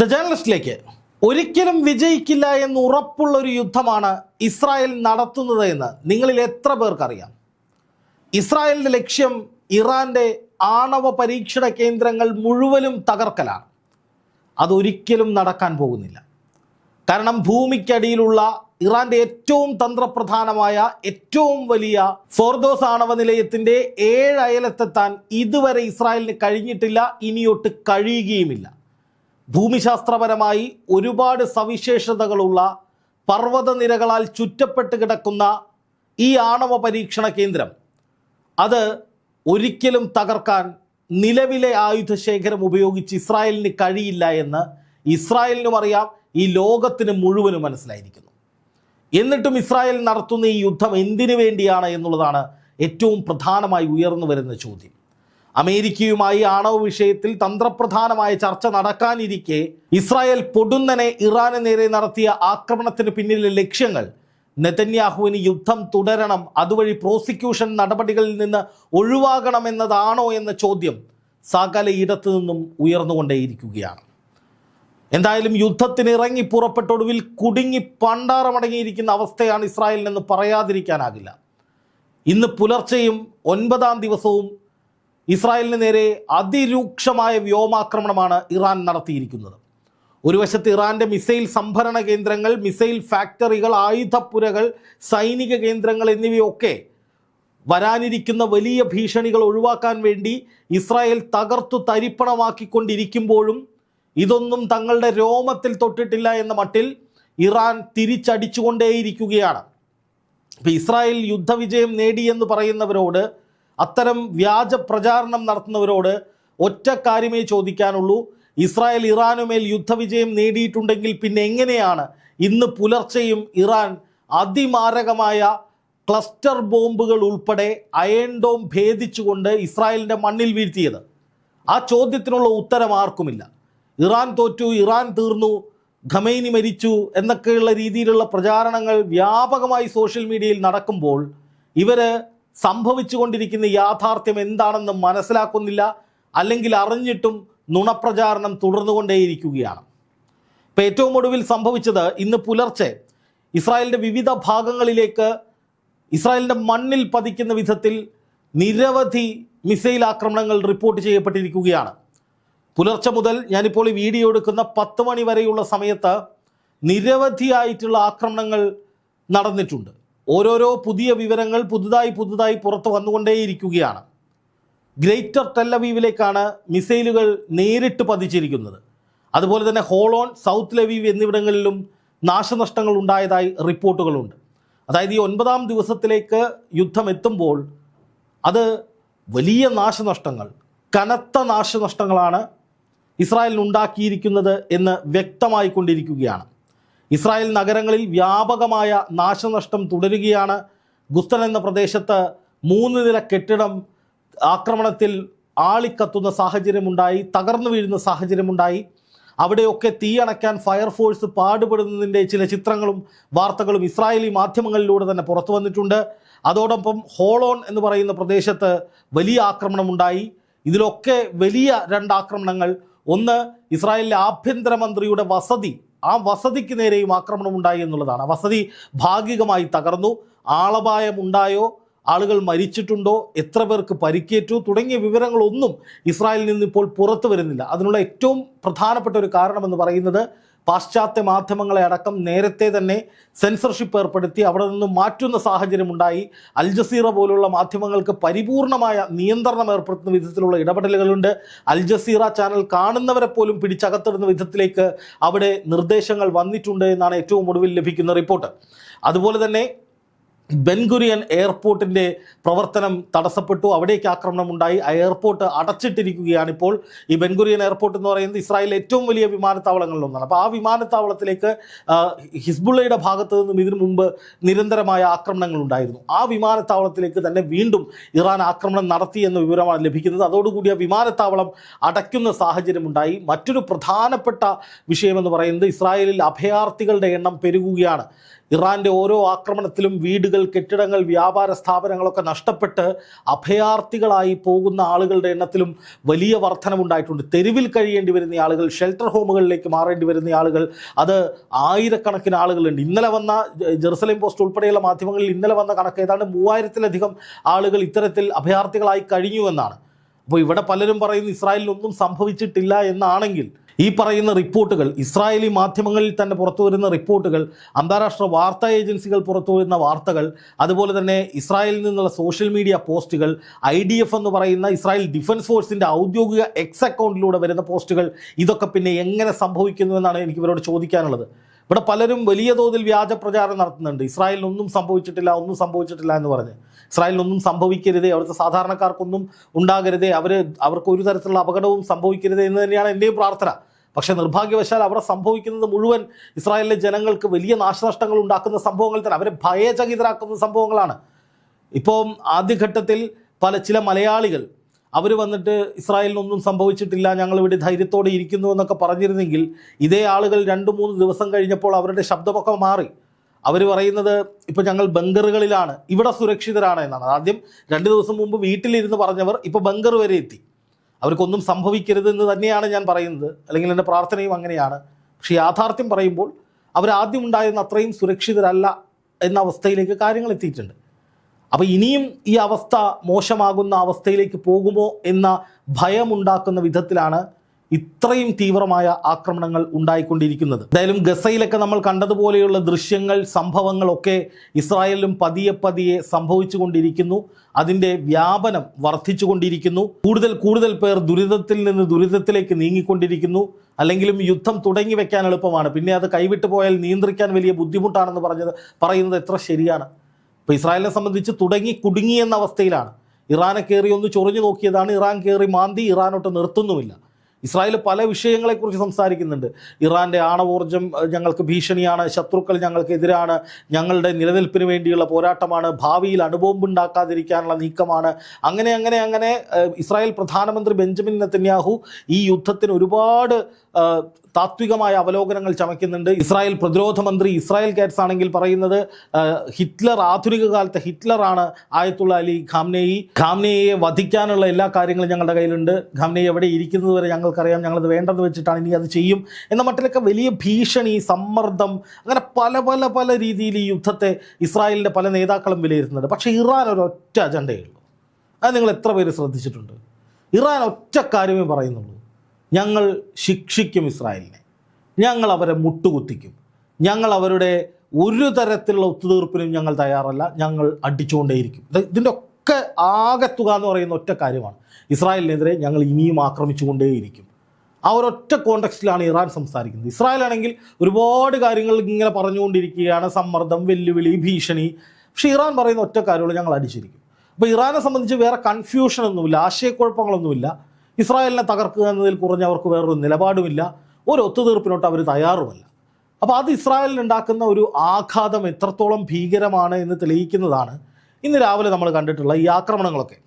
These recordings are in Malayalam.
ദ ജേർണലിസ്റ്റിലേക്ക് ഒരിക്കലും വിജയിക്കില്ല എന്ന് ഉറപ്പുള്ള ഒരു യുദ്ധമാണ് ഇസ്രായേൽ നടത്തുന്നത് എന്ന് നിങ്ങളിൽ എത്ര പേർക്കറിയാം? ഇസ്രായേലിന്റെ ലക്ഷ്യം ഇറാന്റെ ആണവ പരീക്ഷണ കേന്ദ്രങ്ങൾ മുഴുവനും തകർക്കലാണ്. അതൊരിക്കലും നടക്കാൻ പോകുന്നില്ല. കാരണം ഭൂമിക്കടിയിലുള്ള ഇറാന്റെ ഏറ്റവും തന്ത്രപ്രധാനമായ ഏറ്റവും വലിയ ഫോർദോസ് ആണവ നിലയത്തിന്റെ ഏഴ് ഇതുവരെ ഇസ്രായേലിന് കഴിഞ്ഞിട്ടില്ല ഇനിയൊട്ട് കഴിയുകയുമില്ല. ഭൂമിശാസ്ത്രപരമായി ഒരുപാട് സവിശേഷതകളുള്ള പർവതനിരകളാൽ ചുറ്റപ്പെട്ട് കിടക്കുന്ന ഈ ആണവ പരീക്ഷണ കേന്ദ്രം അത് ഒരിക്കലും തകർക്കാൻ നിലവിലെ ആയുധശേഖരം ഉപയോഗിച്ച് ഇസ്രായേലിന് കഴിയില്ല എന്ന് ഇസ്രായേലിനും അറിയാം. ഈ ലോകത്തിന് മുഴുവനും മനസ്സിലായിരിക്കുന്നു. എന്നിട്ടും ഇസ്രായേൽ നടത്തുന്ന ഈ യുദ്ധം എന്തിനു വേണ്ടിയാണ് എന്നുള്ളതാണ് ഏറ്റവും പ്രധാനമായി ഉയർന്നു വരുന്ന ചോദ്യം. അമേരിക്കയുമായി ആണവ വിഷയത്തിൽ തന്ത്രപ്രധാനമായ ചർച്ച നടക്കാനിരിക്കെ ഇസ്രായേൽ പൊടുന്നനെ ഇറാന് നേരെ നടത്തിയ ആക്രമണത്തിന് പിന്നിലെ ലക്ഷ്യങ്ങൾ നെതന്യാഹുവിന് യുദ്ധം തുടരണം അതുവഴി പ്രോസിക്യൂഷൻ നടപടികളിൽ നിന്ന് ഒഴിവാകണമെന്നതാണോ എന്ന ചോദ്യം സകല ഇടത്തു നിന്നും ഉയർന്നുകൊണ്ടേയിരിക്കുകയാണ്. എന്തായാലും യുദ്ധത്തിന് ഇറങ്ങി പുറപ്പെട്ടൊടുവിൽ കുടുങ്ങി പണ്ടാറമടങ്ങിയിരിക്കുന്ന അവസ്ഥയാണ് ഇസ്രായേലിനെന്ന് പറയാതിരിക്കാനാകില്ല. ഇന്ന് പുലർച്ചെയും ഒൻപതാം ദിവസവും ഇസ്രായേലിന് നേരെ അതിരൂക്ഷമായ വ്യോമാക്രമണമാണ് ഇറാൻ നടത്തിയിരിക്കുന്നത്. ഒരു വശത്ത് ഇറാന്റെ മിസൈൽ സംഭരണ കേന്ദ്രങ്ങൾ മിസൈൽ ഫാക്ടറികൾ ആയുധപ്പുരകൾ സൈനിക കേന്ദ്രങ്ങൾ എന്നിവയൊക്കെ വരാനിരിക്കുന്ന വലിയ ഭീഷണികൾ ഒഴിവാക്കാൻ വേണ്ടി ഇസ്രായേൽ തകർത്തു തരിപ്പണമാക്കിക്കൊണ്ടിരിക്കുമ്പോഴും ഇതൊന്നും തങ്ങളുടെ രോമത്തിൽ തൊട്ടിട്ടില്ല എന്ന മട്ടിൽ ഇറാൻ തിരിച്ചടിച്ചുകൊണ്ടേയിരിക്കുകയാണ്. ഇപ്പം ഇസ്രായേൽ യുദ്ധവിജയം നേടിയെന്ന് പറയുന്നവരോട് അത്തരം വ്യാജ പ്രചാരണം നടത്തുന്നവരോട് ഒറ്റ കാര്യമേ ചോദിക്കാനുള്ളൂ. ഇസ്രായേൽ ഇറാനുമേൽ യുദ്ധവിജയം നേടിയിട്ടുണ്ടെങ്കിൽ പിന്നെ എങ്ങനെയാണ്? ഇന്ന് പുലർച്ചെയും ഇറാൻ അതിമാരകമായ ക്ലസ്റ്റർ ബോംബുകൾ ഉൾപ്പെടെ അയൺ ഡോം ഭേദിച്ചുകൊണ്ട് ഇസ്രായേലിന്റെ മണ്ണിൽ വീഴ്ത്തിയത്. ആ ചോദ്യത്തിനുള്ള ഉത്തരം ആർക്കുമില്ല. ഇറാൻ തോറ്റു ഇറാൻ തീർന്നു ഖമൈനി മരിച്ചു എന്നൊക്കെയുള്ള രീതിയിലുള്ള പ്രചാരണങ്ങൾ വ്യാപകമായി സോഷ്യൽ മീഡിയയിൽ നടക്കുമ്പോൾ ഇവർ സംഭവിച്ചുകൊണ്ടിരിക്കുന്ന യാഥാർത്ഥ്യം എന്താണെന്ന് മനസ്സിലാക്കുന്നില്ല അല്ലെങ്കിൽ അറിഞ്ഞിട്ടും നുണപ്രചാരണം തുടർന്നുകൊണ്ടേയിരിക്കുകയാണ്. ഇപ്പം ഏറ്റവും ഒടുവിൽ സംഭവിച്ചത് ഇന്ന് പുലർച്ചെ ഇസ്രായേലിന്റെ വിവിധ ഭാഗങ്ങളിലേക്ക് ഇസ്രായേലിന്റെ മണ്ണിൽ പതിക്കുന്ന വിധത്തിൽ നിരവധി മിസൈൽ ആക്രമണങ്ങൾ റിപ്പോർട്ട് ചെയ്യപ്പെട്ടിരിക്കുകയാണ്. പുലർച്ചെ മുതൽ ഞാനിപ്പോൾ ഈ വീഡിയോ എടുക്കുന്ന പത്ത് മണി വരെയുള്ള സമയത്ത് നിരവധിയായിട്ടുള്ള ആക്രമണങ്ങൾ നടന്നിട്ടുണ്ട്. ഓരോരോ പുതിയ വിവരങ്ങൾ പുതുതായി പുതുതായി പുറത്തു വന്നുകൊണ്ടേയിരിക്കുകയാണ്. ഗ്രേറ്റർ ടെല്ലവീവിലേക്കാണ് മിസൈലുകൾ നേരിട്ട് പതിച്ചിരിക്കുന്നത്. അതുപോലെ തന്നെ ഹോളോൺ സൗത്ത് ലവീവ് എന്നിവിടങ്ങളിലും നാശനഷ്ടങ്ങൾ ഉണ്ടായതായി റിപ്പോർട്ടുകളുണ്ട്. അതായത് ഈ ഒൻപതാം ദിവസത്തിലേക്ക് യുദ്ധം എത്തുമ്പോൾ അത് വലിയ നാശനഷ്ടങ്ങൾ കനത്ത നാശനഷ്ടങ്ങളാണ് ഇസ്രായേലിന് ഉണ്ടാക്കിയിരിക്കുന്നത് എന്ന് വ്യക്തമായിക്കൊണ്ടിരിക്കുകയാണ്. ഇസ്രായേൽ നഗരങ്ങളിൽ വ്യാപകമായ നാശനഷ്ടം തുടരുകയാണ്. ഗുസ്തൻ എന്ന പ്രദേശത്ത് മൂന്ന് നില കെട്ടിടം ആക്രമണത്തിൽ ആളിക്കത്തുന്ന സാഹചര്യമുണ്ടായി തകർന്നു വീഴുന്ന സാഹചര്യമുണ്ടായി. അവിടെയൊക്കെ തീയണയ്ക്കാൻ ഫയർഫോഴ്സ് പാടുപെടുന്നതിന്റെ ചില ചിത്രങ്ങളും വാർത്തകളും ഇസ്രായേലി മാധ്യമങ്ങളിലൂടെ തന്നെ പുറത്തു വന്നിട്ടുണ്ട്. അതോടൊപ്പം ഹോളോൺ എന്ന് പറയുന്ന പ്രദേശത്ത് വലിയ ആക്രമണമുണ്ടായി. ഇതിലൊക്കെ വലിയ രണ്ട് ആക്രമണങ്ങൾ. ഒന്ന് ഇസ്രായേലിലെ ആഭ്യന്തരമന്ത്രിയുടെ വസതി ആ വസതിക്ക് നേരെയും ആക്രമണം ഉണ്ടായി എന്നുള്ളതാണ്. വസതി ഭാഗികമായി തകർന്നു. ആളപായം ഉണ്ടായോ? ആളുകൾ മരിച്ചിട്ടുണ്ടോ? എത്ര പേർക്ക് പരിക്കേറ്റു? തുടങ്ങിയ വിവരങ്ങളൊന്നും ഇസ്രായേലിൽ നിന്ന് ഇപ്പോൾ പുറത്തു വരുന്നില്ല. അതിനുള്ള ഏറ്റവും പ്രധാനപ്പെട്ട ഒരു കാരണമെന്ന് പറയുന്നത് പാശ്ചാത്യ മാധ്യമങ്ങളെ അടക്കം നേരത്തെ തന്നെ സെൻസർഷിപ്പ് ഏർപ്പെടുത്തി അവിടെ നിന്ന് മാറ്റുന്ന സാഹചര്യമുണ്ടായി. അൽ ജസീറ പോലുള്ള മാധ്യമങ്ങൾക്ക് പരിപൂർണമായ നിയന്ത്രണം ഏർപ്പെടുത്തുന്ന വിധത്തിലുള്ള ഇടപെടലുകളുണ്ട്. അൽ ജസീറ ചാനൽ കാണുന്നവരെ പോലും പിടിച്ചകത്തിടുന്ന വിധത്തിലേക്ക് അവിടെ നിർദ്ദേശങ്ങൾ വന്നിട്ടുണ്ട് എന്നാണ് ഏറ്റവും ഒടുവിൽ ലഭിക്കുന്ന റിപ്പോർട്ട്. അതുപോലെ തന്നെ ബെൻഗുരിയൻ എയർപോർട്ടിന്റെ പ്രവർത്തനം തടസ്സപ്പെട്ടു. അവിടേക്ക് ആക്രമണം ഉണ്ടായി ആ എയർപോർട്ട് അടച്ചിട്ടിരിക്കുകയാണ് ഇപ്പോൾ. ഈ ബെൻഗുരിയൻ എയർപോർട്ട് എന്ന് പറയുന്നത് ഇസ്രായേലിലെ ഏറ്റവും വലിയ വിമാനത്താവളങ്ങളിലൊന്നാണ്. അപ്പോൾ ആ വിമാനത്താവളത്തിലേക്ക് ഹിസ്ബുള്ളയുടെ ഭാഗത്ത് നിന്നും ഇതിനു മുമ്പ് നിരന്തരമായ ആക്രമണങ്ങൾ ഉണ്ടായിരുന്നു. ആ വിമാനത്താവളത്തിലേക്ക് തന്നെ വീണ്ടും ഇറാൻ ആക്രമണം നടത്തി എന്ന വിവരമാണ് ലഭിക്കുന്നത്. അതോടുകൂടി ആ വിമാനത്താവളം അടയ്ക്കുന്ന സാഹചര്യമുണ്ടായി മറ്റൊരു പ്രധാനപ്പെട്ട വിഷയമെന്ന് പറയുന്നത് ഇസ്രായേലിൽ അഭയാർത്ഥികളുടെ എണ്ണം പെരുകുകയാണ്. ഇറാന്റെ ഓരോ ആക്രമണത്തിലും വീടുകൾ കെട്ടിടങ്ങൾ വ്യാപാര സ്ഥാപനങ്ങളൊക്കെ നഷ്ടപ്പെട്ട് അഭയാർത്ഥികളായി പോകുന്ന ആളുകളുടെ എണ്ണത്തിലും വലിയ വർധനമുണ്ടായിട്ടുണ്ട്. തെരുവിൽ കഴിയേണ്ടി വരുന്ന ആളുകൾ ഷെൽട്ടർ ഹോമുകളിലേക്ക് മാറേണ്ടി വരുന്ന ആളുകൾ അത് ആയിരക്കണക്കിന് ആളുകളുണ്ട്. ഇന്നലെ വന്ന ജെറുസലേം പോസ്റ്റ് ഉൾപ്പെടെയുള്ള മാധ്യമങ്ങളിൽ ഇന്നലെ വന്ന കണക്ക് ഏതാണ്ട് മൂവായിരത്തിലധികം ആളുകൾ ഇത്തരത്തിൽ അഭയാർത്ഥികളായി കഴിഞ്ഞു എന്നാണ്. അപ്പോൾ ഇവിടെ പലരും പറയുന്നു ഇസ്രായേലിനൊന്നും സംഭവിച്ചിട്ടില്ല എന്നാണെങ്കിൽ ഈ പറയുന്ന റിപ്പോർട്ടുകൾ ഇസ്രായേലി മാധ്യമങ്ങളിൽ തന്നെ പുറത്തു വരുന്ന റിപ്പോർട്ടുകൾ അന്താരാഷ്ട്ര വാർത്താ ഏജൻസികൾ പുറത്തു വരുന്ന വാർത്തകൾ അതുപോലെ തന്നെ ഇസ്രായേലിൽ നിന്നുള്ള സോഷ്യൽ മീഡിയ പോസ്റ്റുകൾ ഐ ഡി എഫ് എന്ന് പറയുന്ന ഇസ്രായേൽ ഡിഫൻസ് ഫോഴ്സിന്റെ ഔദ്യോഗിക എക്സ് അക്കൗണ്ടിലൂടെ വരുന്ന പോസ്റ്റുകൾ ഇതൊക്കെ പിന്നെ എങ്ങനെ സംഭവിക്കുന്നു എന്നാണ് എനിക്ക് ഇവരോട് ചോദിക്കാനുള്ളത്. ഇവിടെ പലരും വലിയ തോതിൽ വ്യാജ പ്രചാരണം നടത്തുന്നുണ്ട്. ഇസ്രായേലിനൊന്നും സംഭവിച്ചിട്ടില്ല ഒന്നും സംഭവിച്ചിട്ടില്ല എന്ന് പറഞ്ഞ്. ഇസ്രായേലിനൊന്നും സംഭവിക്കരുതേ അവിടുത്തെ സാധാരണക്കാർക്കൊന്നും ഉണ്ടാകരുതേ അവർ അവർക്ക് ഒരു തരത്തിലുള്ള അപകടവും സംഭവിക്കരുതേ എന്ന് തന്നെയാണ് എന്റെയും പ്രാർത്ഥന. പക്ഷേ നിർഭാഗ്യവശാൽ അവിടെ സംഭവിക്കുന്നത് മുഴുവൻ ഇസ്രായേലിലെ ജനങ്ങൾക്ക് വലിയ നാശനഷ്ടങ്ങൾ ഉണ്ടാക്കുന്ന സംഭവങ്ങൾ തന്നെ അവരെ ഭയചകിതരാക്കുന്ന സംഭവങ്ങളാണ്. ഇപ്പോൾ ആദ്യഘട്ടത്തിൽ പല ചില മലയാളികൾ അവർ വന്നിട്ട് ഇസ്രായേലിനൊന്നും സംഭവിച്ചിട്ടില്ല ഞങ്ങൾ ഇവിടെ ധൈര്യത്തോടെ ഇരിക്കുന്നു എന്നൊക്കെ പറഞ്ഞിരുന്നെങ്കിൽ ഇതേ ആളുകൾ രണ്ട് മൂന്ന് ദിവസം കഴിഞ്ഞപ്പോൾ അവരുടെ ശബ്ദമൊക്കെ മാറി. അവർ പറയുന്നത് ഇപ്പോൾ ഞങ്ങൾ ബങ്കറുകളിലാണ് ഇവിടെ സുരക്ഷിതരാണ് എന്നാണ്. ആദ്യം രണ്ട് ദിവസം മുമ്പ് വീട്ടിലിരുന്ന് പറഞ്ഞവർ ഇപ്പോൾ ബങ്കർ വരെ എത്തി. അവർക്കൊന്നും സംഭവിക്കരുത് എന്ന് തന്നെയാണ് ഞാൻ പറയുന്നത് അല്ലെങ്കിൽ എന്റെ പ്രാർത്ഥനയും അങ്ങനെയാണ്. പക്ഷേ യാഥാർത്ഥ്യം പറയുമ്പോൾ അവരാദ്യം ഉണ്ടായിരുന്ന അത്രയും സുരക്ഷിതരല്ല എന്ന അവസ്ഥയിലേക്ക് കാര്യങ്ങൾ എത്തിയിട്ടുണ്ട്. അപ്പോൾ ഇനിയും ഈ അവസ്ഥ മോശമാകുന്ന അവസ്ഥയിലേക്ക് പോകുമോ എന്ന ഭയമുണ്ടാക്കുന്ന വിധത്തിലാണ് ഇത്രയും തീവ്രമായ ആക്രമണങ്ങൾ ഉണ്ടായിക്കൊണ്ടിരിക്കുന്നത്. എന്തായാലും ഗസയിലൊക്കെ നമ്മൾ കണ്ടതുപോലെയുള്ള ദൃശ്യങ്ങൾ സംഭവങ്ങളൊക്കെ ഇസ്രായേലിലും പതിയെ പതിയെ സംഭവിച്ചു കൊണ്ടിരിക്കുന്നു അതിന്റെ വ്യാപനം വർദ്ധിച്ചുകൊണ്ടിരിക്കുന്നു. കൂടുതൽ കൂടുതൽ പേർ ദുരിതത്തിൽ നിന്ന് ദുരിതത്തിലേക്ക് നീങ്ങിക്കൊണ്ടിരിക്കുന്നു. അല്ലെങ്കിലും യുദ്ധം തുടങ്ങി വെക്കാൻ എളുപ്പമാണ്. പിന്നെ അത് കൈവിട്ടു പോയാൽ നിയന്ത്രിക്കാൻ വലിയ ബുദ്ധിമുട്ടാണെന്ന് പറഞ്ഞത് പറയുന്നത് എത്ര ശരിയാണ്? ഇപ്പോൾ ഇസ്രായേലിനെ സംബന്ധിച്ച് തുടങ്ങി കുടുങ്ങി എന്ന അവസ്ഥയിലാണ്. ഇറാനെ കയറി ഒന്ന് ചൊറിഞ്ഞു നോക്കിയതാണ്. ഇറാൻ കയറി മാന്തി ഇറാനോട്ട് നിർത്തുന്നുമില്ല. ഇസ്രായേൽ പല വിഷയങ്ങളെക്കുറിച്ച് സംസാരിക്കുന്നുണ്ട്. ഇറാന്റെ ആണവോർജം ഞങ്ങൾക്ക് ഭീഷണിയാണ്. ശത്രുക്കൾ ഞങ്ങൾക്കെതിരാണ്. ഞങ്ങളുടെ നിലനിൽപ്പിന് വേണ്ടിയുള്ള പോരാട്ടമാണ്. ഭാവിയിൽ അണുബോംബ് ഉണ്ടാക്കാതിരിക്കാനുള്ള നീക്കമാണ്. അങ്ങനെ അങ്ങനെ അങ്ങനെ ഇസ്രായേൽ പ്രധാനമന്ത്രി ബെഞ്ചമിൻ നെത്തന്യാഹു ഈ യുദ്ധത്തിന് ഒരുപാട് താത്വികമായ അവലോകനങ്ങൾ ചമയ്ക്കുന്നുണ്ട്. ഇസ്രായേൽ പ്രതിരോധ മന്ത്രി ഇസ്രായേൽ കാറ്റ്സ് ആണെങ്കിൽ പറയുന്നത് ഹിറ്റ്ലർ ആധുനിക കാലത്തെ ഹിറ്റ്ലറാണ് ആയത്തുള്ള അലി ഖാംനെയി. ഖാംനെയെ വധിക്കാനുള്ള എല്ലാ കാര്യങ്ങളും ഞങ്ങളുടെ കയ്യിലുണ്ട്. ഖാംനെയി എവിടെ ഇരിക്കുന്നത് വരെ ഞങ്ങൾക്കറിയാം. ഞങ്ങളത് വേണ്ടെന്ന് വെച്ചിട്ടാണ് ഇനി അത് ചെയ്യും. എന്ന മട്ടിലൊക്കെ വലിയ ഭീഷണി സമ്മർദ്ദം അങ്ങനെ പല പല പല രീതിയിൽ ഈ യുദ്ധത്തെ ഇസ്രായേലിന്റെ പല നേതാക്കളും വിലയിരുത്തുന്നുണ്ട്. പക്ഷേ ഇറാൻ ഒരു ഒറ്റ അജണ്ടയേ ഉള്ളൂ. അത് നിങ്ങൾ എത്ര പേര് ശ്രദ്ധിച്ചിട്ടുണ്ട്? ഇറാൻ ഒറ്റ കാര്യമേ പറയുന്നുള്ളൂ. ഞങ്ങൾ ശിക്ഷിക്കും ഇസ്രായേലിനെ. ഞങ്ങൾ അവരെ മുട്ടുകുത്തിക്കും. ഞങ്ങൾ അവരുടെ ഒരു തരത്തിലുള്ള ഒത്തുതീർപ്പിനും ഞങ്ങൾ തയ്യാറല്ല. ഞങ്ങൾ അടിച്ചുകൊണ്ടേയിരിക്കും. ഇത് ഇതിന്റെ ഒക്കെ ആകത്തുക എന്ന് പറയുന്ന ഒറ്റ കാര്യമാണ്. ഇസ്രായേലിനെതിരെ ഞങ്ങൾ ഇനിയും ആക്രമിച്ചുകൊണ്ടേയിരിക്കും. ആ ഒരൊറ്റ കോണ്ടക്സ്റ്റിലാണ് ഇറാൻ സംസാരിക്കുന്നത്. ഇസ്രായേൽ ആണെങ്കിൽ ഒരുപാട് കാര്യങ്ങൾ ഇങ്ങനെ പറഞ്ഞുകൊണ്ടിരിക്കുകയാണ്. സമ്മർദ്ദം വെല്ലുവിളി ഭീഷണി. പക്ഷേ ഇറാൻ പറയുന്ന ഒറ്റ കാര്യമുള്ളൂ. ഞങ്ങൾ അടിച്ചിരിക്കും. അപ്പോൾ ഇറാനെ സംബന്ധിച്ച് വേറെ കൺഫ്യൂഷനൊന്നുമില്ല ആശയക്കുഴപ്പങ്ങളൊന്നുമില്ല. ഇസ്രായേലിനെ തകർക്കുക എന്നതിൽ കുറഞ്ഞ് അവർക്ക് വേറൊരു നിലപാടുമില്ല. ഒരു ഒത്തുതീർപ്പിനോട്ട് അവർ തയ്യാറുമല്ല. അപ്പോൾ അത് ഇസ്രായേലിന് ഉണ്ടാക്കുന്ന ഒരു ആഘാതം എത്രത്തോളം ഭീകരമാണ് എന്ന് തെളിയിക്കുന്നതാണ് ഇന്ന് രാവിലെ നമ്മൾ കണ്ടിട്ടുള്ള ഈ ആക്രമണങ്ങളൊക്കെ.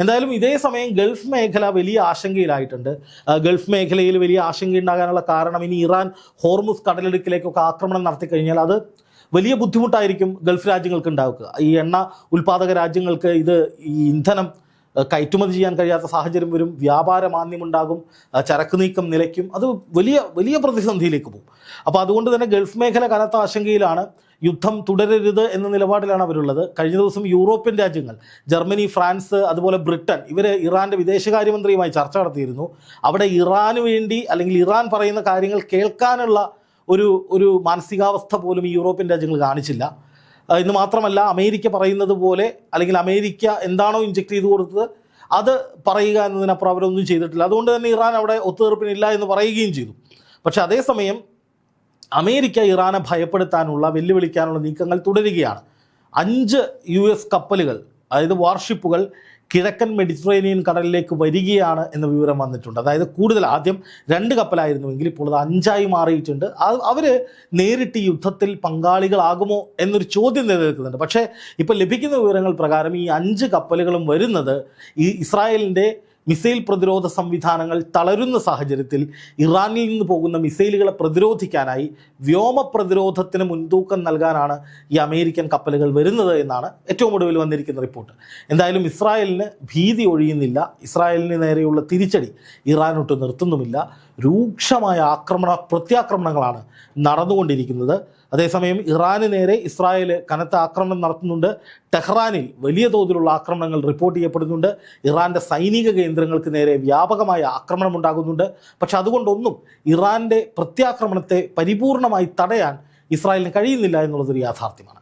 എന്തായാലും ഇതേ സമയം ഗൾഫ് മേഖല വലിയ ആശങ്കയിലായിട്ടുണ്ട്. ഗൾഫ് മേഖലയിൽ വലിയ ആശങ്ക ഉണ്ടാകാനുള്ള കാരണം ഇനി ഇറാൻ ഹോർമുസ് കടലിടുക്കിലേക്കൊക്കെ ആക്രമണം നടത്തി കഴിഞ്ഞാൽ അത് വലിയ ബുദ്ധിമുട്ടായിരിക്കും ഗൾഫ് രാജ്യങ്ങൾക്ക് ഉണ്ടാക്കുക ഈ എണ്ണ ഉൽപ്പാദക രാജ്യങ്ങൾക്ക് ഇത് ഈ ഇന്ധനം കയറ്റുമതി ചെയ്യാൻ കഴിയാത്ത സാഹചര്യം വരും വ്യാപാര മാന്യമുണ്ടാകും ചരക്ക് നീക്കം നിലയ്ക്കും അത് വലിയ വലിയ പ്രതിസന്ധിയിലേക്ക് പോകും. അപ്പോൾ അതുകൊണ്ട് തന്നെ ഗൾഫ് മേഖല കനത്ത ആശങ്കയിലാണ് യുദ്ധം തുടരരുത് എന്ന നിലപാടിലാണ് അവരുള്ളത്. കഴിഞ്ഞ ദിവസം യൂറോപ്യൻ രാജ്യങ്ങൾ ജർമ്മനി ഫ്രാൻസ് അതുപോലെ ബ്രിട്ടൻ ഇവർ ഇറാന്റെ വിദേശകാര്യമന്ത്രിയുമായി ചർച്ച നടത്തിയിരുന്നു. അവിടെ ഇറാന് വേണ്ടി അല്ലെങ്കിൽ ഇറാൻ പറയുന്ന കാര്യങ്ങൾ കേൾക്കാനുള്ള ഒരു ഒരു മാനസികാവസ്ഥ പോലും ഈ യൂറോപ്യൻ രാജ്യങ്ങൾ കാണിച്ചില്ല. ആ, ഇന്ന് മാത്രമല്ല അമേരിക്ക പറയുന്നത് പോലെ അല്ലെങ്കിൽ അമേരിക്ക എന്താണോ ഇഞ്ചെക്ട് ചെയ്ത് കൊടുത്തത് അത് പറയുക എന്നതിനപ്പുറം അവരൊന്നും ചെയ്തിട്ടില്ല. അതുകൊണ്ട് തന്നെ ഇറാൻ അവിടെ ഒത്തുതീർപ്പിനില്ല എന്ന് പറയുകയും ചെയ്തു. പക്ഷേ അതേസമയം അമേരിക്ക ഇറാനെ ഭയപ്പെടുത്താനുള്ള വെല്ലുവിളിക്കാനുള്ള നീക്കങ്ങൾ തുടരുകയാണ്. അഞ്ച് യു എസ് കപ്പലുകൾ അതായത് വാർഷിപ്പുകൾ കിഴക്കൻ മെഡിറ്ററേനിയൻ കടലിലേക്ക് വരികയാണ് എന്ന വിവരം വന്നിട്ടുണ്ട്. അതായത് കൂടുതൽ ആദ്യം രണ്ട് കപ്പലായിരുന്നുവെങ്കിൽ ഇപ്പോൾ അത് അഞ്ചായി മാറിയിട്ടുണ്ട്. അവർ നേരിട്ട് യുദ്ധത്തിൽ പങ്കാളികളാകുമോ എന്നൊരു ചോദ്യം നിലനിൽക്കുന്നുണ്ട്. പക്ഷേ ഇപ്പോൾ ലഭിക്കുന്ന വിവരങ്ങൾ പ്രകാരം ഈ അഞ്ച് കപ്പലുകളും വരുന്നത് ഈ ഇസ്രായേലിന്റെ മിസൈൽ പ്രതിരോധ സംവിധാനങ്ങൾ തളരുന്ന സാഹചര്യത്തിൽ ഇറാനിൽ നിന്ന് പോകുന്ന മിസൈലുകളെ പ്രതിരോധിക്കാനായി വ്യോമ പ്രതിരോധത്തിന് മുൻതൂക്കം നൽകാനാണ് ഈ അമേരിക്കൻ കപ്പലുകൾ വരുന്നത് എന്നാണ് ഏറ്റവും ഒടുവിൽ വന്നിരിക്കുന്ന റിപ്പോർട്ട്. എന്തായാലും ഇസ്രായേലിന് ഭീതി ഒഴിയുന്നില്ല. ഇസ്രായേലിന് നേരെയുള്ള തിരിച്ചടി ഇറാനൊട്ട് നിർത്തുന്നുമില്ല. രൂക്ഷമായ ആക്രമണ പ്രത്യാക്രമണങ്ങളാണ് നടന്നുകൊണ്ടിരിക്കുന്നത്. അതേസമയം ഇറാന് നേരെ ഇസ്രായേൽ കനത്ത ആക്രമണം നടത്തുന്നുണ്ട്. ടെഹ്റാനിൽ വലിയ തോതിലുള്ള ആക്രമണങ്ങൾ റിപ്പോർട്ട് ചെയ്യപ്പെടുന്നുണ്ട്. ഇറാന്റെ സൈനിക കേന്ദ്രങ്ങൾക്ക് നേരെ വ്യാപകമായ ആക്രമണം ഉണ്ടാകുന്നുണ്ട് പക്ഷെ അതുകൊണ്ടൊന്നും ഇറാന്റെ പ്രത്യാക്രമണത്തെ പരിപൂർണമായി തടയാൻ ഇസ്രായേലിന് കഴിയുന്നില്ല എന്നുള്ളതൊരു യാഥാർത്ഥ്യമാണ്.